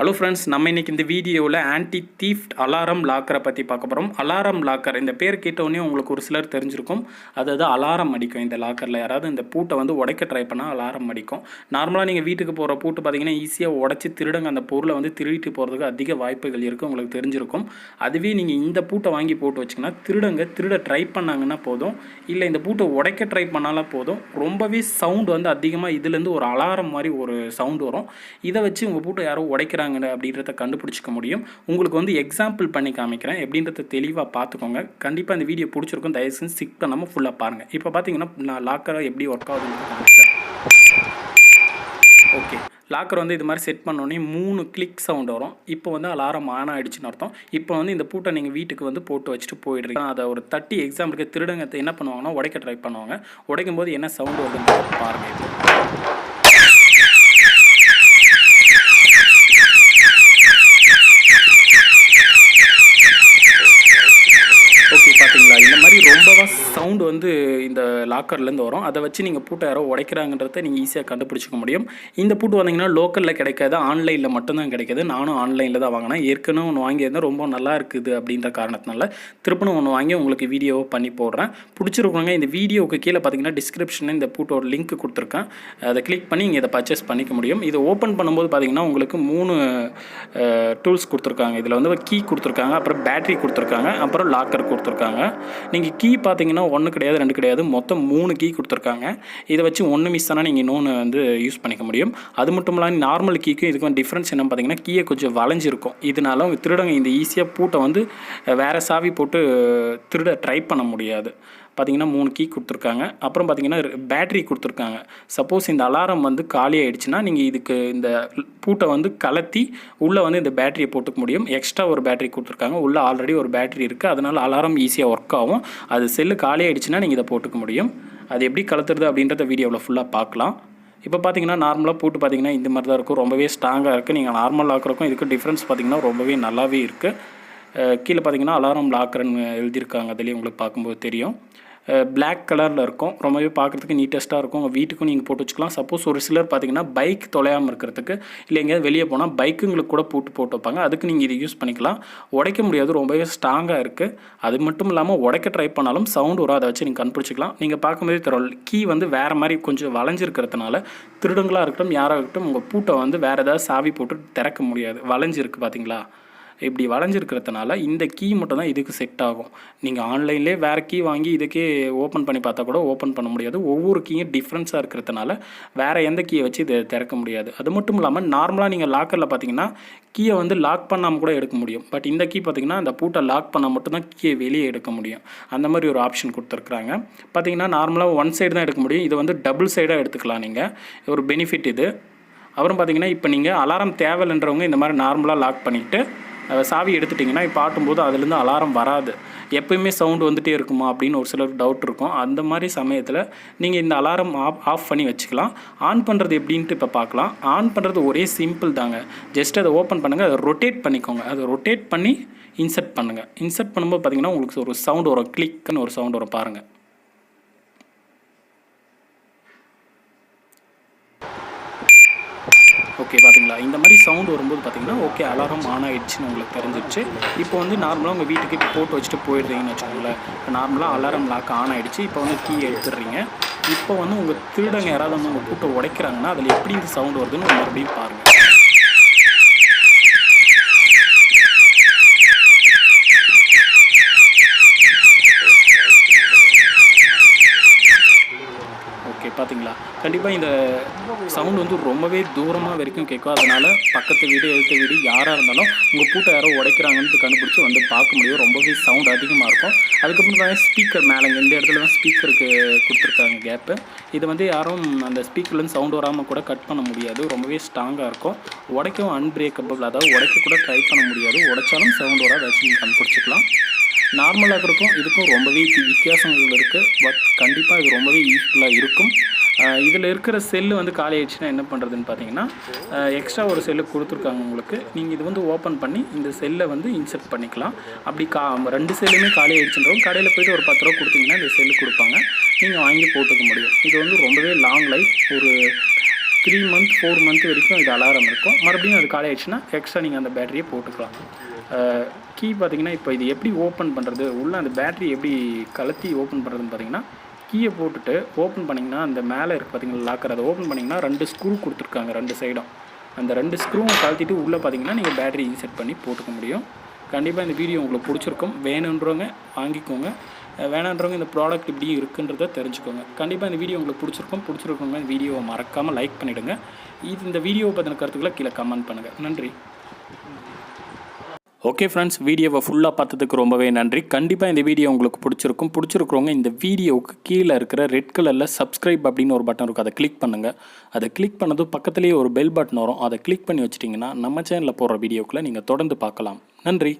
Hello friends நம்ம இன்னைக்கு இந்த வீடியோவில் ஆன்டி தீஃப்ட் அலாரம் லாக்கரை பற்றி பார்க்க போகிறோம் அலாரம் லாக்கர் இந்த பேர் கேட்டோடனே உங்களுக்கு ஒரு சிலர் தெரிஞ்சிருக்கும். அதாவது அலாரம் அடிக்கும் இந்த லாக்கரில் யாராவது இந்த பூட்டை வந்து உடைக்க ட்ரை பண்ணால் அலாரம் அடிக்கும். நார்மலாக நீங்கள் வீட்டுக்கு போகிற பூட்டு பார்த்தீங்கன்னா ஈஸியாக உடச்சி திருடங்க. அந்த பொருளை வந்து திருடிட்டு போகிறதுக்கு அதிக வாய்ப்புகள் இருக்குது உங்களுக்கு தெரிஞ்சிருக்கும். அதுவே நீங்கள் இந்த பூட்டை வாங்கி போட்டு வச்சிங்கன்னா திருடங்க. திருட ட்ரை பண்ணாங்கன்னா போதும். இல்லை இந்த பூட்டை உடைக்க ட்ரை பண்ணாலும் போதும். ரொம்பவே சவுண்ட் வந்து அதிகமாக இதுலேருந்து ஒரு அலாரம் மாதிரி ஒரு சவுண்டு வரும். இதை வச்சு உங்கள் பூட்டை யாரோ உடைக்கிறாங்க அப்படின்றத கண்டுபிடிச்சிக்க முடியும். உங்களுக்கு வந்து எக்ஸாம்பிள் பண்ணி காமிக்கிறேன். எப்படின்றத தெளிவாக பார்த்துக்கோங்க. கண்டிப்பாக இந்த வீடியோ பிடிச்சிருக்கும். தயவு செஞ்சு சிக் பண்ணாமல் ஃபுல்லாக பாருங்கள் இப்போ பார்த்தீங்கன்னா நான் லாக்கரை எப்படி ஒர்க் ஆகுதுன்னு காமிக்கிறேன். ஓகே லாக்கர் வந்து இது மாதிரி செட் பண்ணோடனே மூணு கிளிக் சவுண்ட் வரும். இப்போ வந்து அலாரம் ஆன் ஆகிடுச்சுன்னு அர்த்தம். இப்போ வந்து இந்த பூட்டை நீங்கள் வீட்டுக்கு வந்து போட்டு வச்சுட்டு போயிடுறீங்க. அதை ஒரு தட்டி எக்ஸாம்பிளுக்கு திருடங்க என்ன பண்ணுவாங்கன்னா உடைக்க ட்ரை பண்ணுவாங்க. உடைக்கும் போது என்ன சவுண்ட் வருதுன்னு பாருங்கள் இப்போ ஓகே பார்த்தீங்களா இந்த மாதிரி ரொம்பவா சவுண்டு வந்து இந்த லாக்கர்லேருந்து வரும். அதை வச்சு நீங்கள் பூட்டை யாரோ உடைக்கிறாங்கன்றத நீங்கள் ஈஸியாக கண்டுபிடிச்சிக்க முடியும். இந்த பூட்டு வந்தீங்கன்னா லோக்கலில் கிடைக்காது ஆன்லைனில் மட்டும்தான் கிடைக்காது. நானும் ஆன்லைனில் தான் வாங்கினேன். ஏற்கனவே ஒன்று வாங்கியிருந்தேன். ரொம்ப நல்லா இருக்குது அப்படின்ற காரணத்தினால திருப்பணும் ஒன்று வாங்கி உங்களுக்கு வீடியோவை பண்ணி போடுறேன். பிடிச்சிருக்கவங்க இந்த வீடியோவுக்கு கீழே பார்த்தீங்கன்னா டிஸ்கிரிப்ஷனில் இந்த பூட்டோட லிங்க் கொடுத்துருக்கேன். அதை கிளிக் பண்ணி இங்கே இதை பர்ச்சேஸ் பண்ணிக்க முடியும். இதை ஓப்பன் பண்ணும்போது பார்த்தீங்கன்னா உங்களுக்கு மூணு டூல்ஸ் கொடுத்துருக்காங்க. இதில் வந்து கீ கொடுத்துருக்காங்க அப்புறம் பேட்டரி கொடுத்துருக்காங்க அப்புறம் லாக்கர் கொடுத்துருக்காங்க. நீங்கள் கீ பார்த்தீங்கன்னா ஒன்று கிடையாது ரெண்டு கிடையாது. மொத்தம் மூணு கீ கொடுத்துருக்காங்க. இதை வச்சு ஒன்று மிஸ் ஆனால் நீங்கள் இன்னொன்று வந்து யூஸ் பண்ணிக்க முடியும். அது மட்டும் இல்லாமல் நார்மல் கீக்கும் இதுக்கும் டிஃப்ரென்ஸ் என்ன பார்த்தீங்கன்னா கீயை கொஞ்சம் வளைஞ்சிருக்கும். இதனால திருடங்க இந்த ஈஸியாக பூட்டை வந்து வேறு சாவி போட்டு திருட ட்ரை பண்ண முடியாது. பார்த்தீங்கன்னா மூணு கீ கொடுத்துருக்காங்க. அப்புறம் பார்த்தீங்கன்னா பேட்ரி கொடுத்துருக்காங்க. சப்போஸ் இந்த அலாரம் வந்து காலி ஆயிடுச்சுன்னா நீங்கள் இதுக்கு இந்த பூட்டை வந்து கலத்தி உள்ளே வந்து இந்த பேட்டரியை போட்டுக்க முடியும். எக்ஸ்ட்ரா ஒரு பேட்டரி கொடுத்துருக்காங்க. உள்ளே ஆல்ரெடி ஒரு பேட்டரி இருக்குது அதனால் அலாரம் ஈஸியாக ஒர்க் ஆகும். அது செல்லு காலி ஆயிடுச்சுன்னா நீங்கள் இதை போட்டுக்க முடியும். அது எப்படி கலத்துறது அப்படின்றத வீடியோவில் ஃபுல்லாக பார்க்கலாம். இப்போ பார்த்தீங்கன்னா நார்மலாக பூட்டு பார்த்தீங்கன்னா இந்த மாதிரி தான் இருக்கும். ரொம்பவே ஸ்ட்ராங்காக இருக்குது நீங்கள் நார்மல் லாக்கருக்கும் இதுக்கு டிஃப்ரென்ஸ் பார்த்தீங்கன்னா ரொம்பவே நல்லாவே இருக்குது கீழே பார்த்தீங்கன்னா அலாரம் லாக்கர்னு எழுதியிருக்காங்க. அதுலேயும் உங்களுக்கு பார்க்கும்போது தெரியும். பிளாக் கலரில் இருக்கும். ரொம்பவே பார்க்குறதுக்கு நீட்டஸ்ட்டாக இருக்கும். உங்கள் வீட்டுக்கும் நீங்கள் போட்டு வச்சுக்கலாம். சப்போஸ் ஒரு சிலர் பார்த்தீங்கன்னா பைக் தொலையாமல் இருக்கிறதுக்கு இல்லை எங்கேயாவது வெளியே போனால் பைக்குங்களுக்கு கூட பூட்டு போட்டு வைப்பாங்க. அதுக்கு நீங்கள் இதை யூஸ் பண்ணிக்கலாம். உடைக்க முடியாது. ரொம்பவே ஸ்ட்ராங்காக இருக்குது அது மட்டும் இல்லாமல் உடைக்க ட்ரை பண்ணாலும் சவுண்ட் வரும். அதை வச்சு நீங்கள் கண்டுபிடிச்சிக்கலாம். நீங்கள் பார்க்கும்போதே தரோம் கீ வந்து வேறு மாதிரி கொஞ்சம் வளைஞ்சிருக்கிறதுனால திருடங்களாக இருக்கட்டும் யாராக இருக்கட்டும் உங்கள் பூட்டை வந்து வேறு ஏதாவது சாவி போட்டு திறக்க முடியாது. வளைஞ்சிருக்கு பார்த்தீங்களா இப்படி வளைஞ்சிருக்கிறதுனால இந்த கீ மட்டும் தான் இதுக்கு செட் ஆகும். நீங்கள் ஆன்லைன்லேயே வேறு கீ வாங்கி இதுக்கே ஓப்பன் பண்ணி பார்த்தா கூட ஓப்பன் பண்ண முடியாது. ஒவ்வொரு கீயும் டிஃப்ரென்ஸாக இருக்கிறதுனால வேறு எந்த கீயை வச்சு இதை திறக்க முடியாது. அது மட்டும் இல்லாமல் நார்மலாக நீங்கள் லாக்கரில் பார்த்தீங்கன்னா கீயை வந்து லாக் பண்ணாமல் கூட எடுக்க முடியும். பட் இந்த கீ பார்த்தீங்கன்னா அந்த பூட்டை லாக் பண்ணால் மட்டும்தான் கீயை வெளியே எடுக்க முடியும். அந்த மாதிரி ஒரு ஆப்ஷன் கொடுத்துருக்குறாங்க. பார்த்தீங்கன்னா நார்மலாக ஒன் சைடு தான் எடுக்க முடியும். இது வந்து டபுள் சைடாக எடுத்துக்கலாம் நீங்கள் ஒரு பெனிஃபிட் இது. அப்புறம் பார்த்தீங்கன்னா இப்போ நீங்கள் அலாரம் தேவைன்றவங்க இந்த மாதிரி நார்மலாக லாக் பண்ணிவிட்டு சாவி எடுத்துட்டிங்கன்னா இப்போ ஆட்டும்போது அதுலேருந்து அலாரம் வராது. எப்பயுமே சவுண்டு வந்துகிட்டே இருக்குமா அப்படின்னு ஒரு சிலர் டவுட் இருக்கும். அந்த மாதிரி சமயத்தில் நீங்கள் இந்த அலாரம் ஆஃப் ஆஃப் பண்ணி வச்சுக்கலாம். ஆன் பண்ணுறது எப்படின்ட்டு இப்போ பார்க்கலாம் ஆன் பண்ணுறது ஒரே சிம்பிள் தாங்க. ஜஸ்ட் அதை ஓப்பன் பண்ணுங்கள் அதை ரொட்டேட் பண்ணிக்கோங்க. அதை ரொட்டேட் பண்ணி இன்சர்ட் பண்ணுங்கள் இன்சர்ட் பண்ணும்போது பார்த்தீங்கன்னா உங்களுக்கு ஒரு சவுண்டு வரும். கிளிக்குன்னு ஒரு சவுண்டு வரும் பாருங்கள் ஓகே பார்த்தீங்களா இந்த மாதிரி சவுண்ட் வரும்போது பார்த்தீங்கன்னா ஓகே அலாரம் ஆன் ஆகிடுச்சுன்னு உங்களுக்கு தெரிஞ்சிருச்சு. இப்போ வந்து நார்மலாக உங்கள் வீட்டுக்கு போட்டு வச்சுட்டு போயிடுறீங்கன்னு வச்சுக்கோங்களேன். இப்போ நார்மலாக அலாரம் லாக் ஆன் ஆகிடுச்சு இப்போ வந்து கீ எடுத்துடுறீங்க. இப்போ வந்து உங்கள் திருடங்க யாராவது வந்து உங்கள் கூட்டை உடைக்கிறாங்கன்னா அதில் எப்படி இந்த சவுண்ட் வருதுன்னு மறுபடியும் பாருங்கள் ஓகே பார்த்தீங்களா? கண்டிப்பாக இந்த சவுண்ட் வந்து ரொம்பவே தூரமாக வரைக்கும் கேட்கும். அதனால் பக்கத்து வீடு எழுத்த வீடு யாராக இருந்தாலும் உங்கள் பூட்டை யாரோ உடைக்கிறாங்கன்னு கண்டுபிடிச்சி வந்து பார்க்க முடியும். ரொம்பவே சவுண்ட் அதிகமாக இருக்கும். அதுக்கப்புறம் தான் ஸ்பீக்கர் மேலே இந்த இடத்துல தான் ஸ்பீக்கருக்கு கொடுத்துருக்காங்க கேப்பு இது வந்து யாரும் அந்த ஸ்பீக்கர்லேருந்து சவுண்ட் வராமல் கூட கட் பண்ண முடியாது. ரொம்பவே ஸ்ட்ராங்காக இருக்கும். உடைக்கவும் அன்பிரேக்கபிள் அதாவது உடைக்க கூட ட்ரை பண்ண முடியாது. உடைச்சாலும் சவுண்ட் வராது வச்சு நீங்கள் கண்டுபிடிச்சிக்கலாம். நார்மலாக இருக்கும் இதுக்கும் ரொம்பவே வித்தியாசங்கள் இருக்குது பட் கண்டிப்பாக இது ரொம்பவே யூஸ்ஃபுல்லாக இருக்கும். இதில் இருக்கிற செல்லு வந்து காலி ஆயிடுச்சுன்னா என்ன பண்ணுறதுன்னு பார்த்தீங்கன்னா எக்ஸ்ட்ரா ஒரு செல்லு கொடுத்துருக்காங்க உங்களுக்கு. நீங்கள் இது வந்து ஓப்பன் பண்ணி இந்த செல்லை வந்து இன்செர்ட் பண்ணிக்கலாம். அப்படி கா ரெண்டு செல்லுமே காலி ஆயிடுச்சுன்றவங்க கடையில் போயிட்டு ஒரு பத்து ரூபா கொடுத்தீங்கன்னா இந்த செல்லு கொடுப்பாங்க. நீங்கள் வாங்கி போட்டுக்க முடியும். இது வந்து ரொம்பவே லாங் லைஃப் ஒரு த்ரீ மந்த் ஃபோர் மந்த் வரைக்கும் இது அலாரம் இருக்கும். மறுபடியும் அது காலி ஆயிடுச்சுன்னா எக்ஸ்ட்ரா நீங்கள் அந்த பேட்டரியை போட்டுக்கலாம். கீ பார்த்தீங்கன்னா இப்போ இது எப்படி ஓப்பன் பண்ணுறது உள்ளே அந்த பேட்டரி எப்படி கலத்தி ஓப்பன் பண்ணுறதுன்னு பார்த்தீங்கன்னா கீயை போட்டுட்டு ஓப்பன் பண்ணிங்கன்னா அந்த மேலே இருக்குது பார்த்தீங்களா லாக்கர் அதை ஓப்பன் பண்ணிங்கன்னா ரெண்டு ஸ்க்ரூ கொடுத்துருக்காங்க ரெண்டு சைடும் அந்த ரெண்டு ஸ்க்ரூவும் கழட்டிட்டு உள்ளே பார்த்தீங்கன்னா நீங்கள் பேட்டரி இன்செர்ட் பண்ணி போட்டுக்க முடியும். கண்டிப்பாக இந்த வீடியோ உங்களுக்கு பிடிச்சிருக்கும். வேணுன்றவங்க வாங்கிக்கோங்க. வேணான்றவங்க இந்த ப்ராடக்ட் இப்படி இருக்குன்றத தெரிஞ்சுக்கோங்க. கண்டிப்பாக இந்த வீடியோ உங்களுக்கு பிடிச்சிருக்கும். பிடிச்சிருக்கவங்க இந்த வீடியோவை மறக்காமல் லைக் பண்ணிவிடுங்க இது இந்த வீடியோவை பற்றின கருத்துக்களை கீழே கமெண்ட் பண்ணுங்கள் நன்றி. ஓகே ஃப்ரெண்ட்ஸ் வீடியோவை ஃபுல்லாக பார்த்ததுக்கு ரொம்பவே நன்றி. கண்டிப்பாக இந்த வீடியோ உங்களுக்கு பிடிச்சிருக்கும். பிடிச்சிருக்கிறவங்க இந்த வீடியோவுக்கு கீழே இருக்கிற ரெட் கலரில் சப்ஸ்கிரைப் அப்படின்னு ஒரு பட்டன் இருக்கும் அதை கிளிக் பண்ணுங்கள் அதை கிளிக் பண்ணதும் பக்கத்துலேயே ஒரு பெல் பட்டன் வரும். அதை கிளிக் பண்ணி வச்சிட்டிங்கன்னா நம்ம சேனலில் போடுற வீடியோக்களை நீங்கள் தொடர்ந்து பார்க்கலாம். நன்றி.